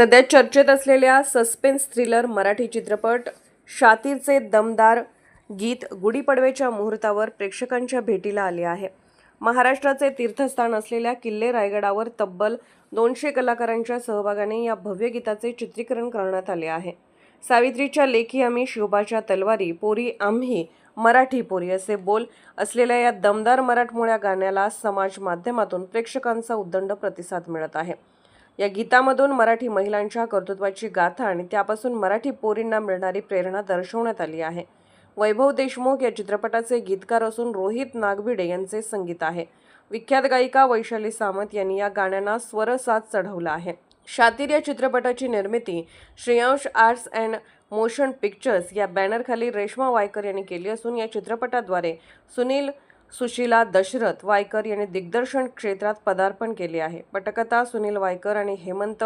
सध्या चर्चेत असलेल्या सस्पेन्स थ्रिलर मराठी चित्रपट शातीरचे दमदार गीत गुढीपडवेच्या मुहूर्तावर प्रेक्षकांच्या भेटीला आले आहे. महाराष्ट्राचे तीर्थस्थान असलेल्या किल्ले रायगडावर तब्बल दोनशे कलाकारांच्या सहभागाने या भव्य गीताचे चित्रीकरण करण्यात आले आहे. सावित्रीच्या लेखी आम्ही शिवबाच्या तलवारी पोरी आम्ही मराठी पोरी असे बोल असलेल्या या दमदार मराठमोळ्या गाण्याला समाज माध्यमातून प्रेक्षकांचा उद्दंड प्रतिसाद मिळत आहे. या गीतामधून मराठी महिलांच्या कर्तृत्वाची गाथा आणि त्यापासून मराठी पोरींना मिळणारी प्रेरणा दर्शवण्यात आली आहे. वैभव देशमुख या चित्रपटाचे गीतकार असून रोहित नागभिडे यांचे संगीत आहे. विख्यात गायिका वैशाली सामंत यांनी या गाण्यांना स्वरसाथ चढवला आहे. शातीर या चित्रपटाची निर्मिती Shreyansh arts and motion pictures या बॅनरखाली रेश्मा वायकर यांनी केली असून या चित्रपटाद्वारे सुनील सुशीला दशरथ वायकर यांनी दिग्दर्शन क्षेत्रात पदार्पण केले आहे. पटकथा सुनील वायकर आणि हेमंत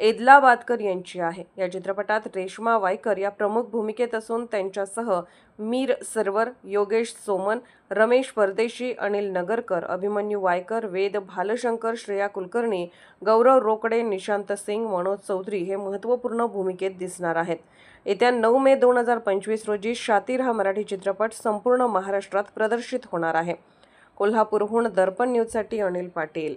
एदलाबादकर यांची आहे. या चित्रपटात रेश्मा वायकर या प्रमुख भूमिकेत असून त्यांच्यासह मीर सरवर योगेश सोमन रमेश परदेशी अनिल नगरकर अभिमन्यू वायकर वेद भालशंकर श्रेया कुलकर्णी गौरव रोकडे निशांत सिंग मनोज चौधरी हे महत्त्वपूर्ण भूमिकेत दिसणार आहेत. येत्या नऊ मे दोन हजार पंचवीस रोजी शातीर हा मराठी चित्रपट संपूर्ण महाराष्ट्रात प्रदर्शित होणार आहे. कोल्हापूरहून दर्पण न्यूजसाठी अनिल पाटील.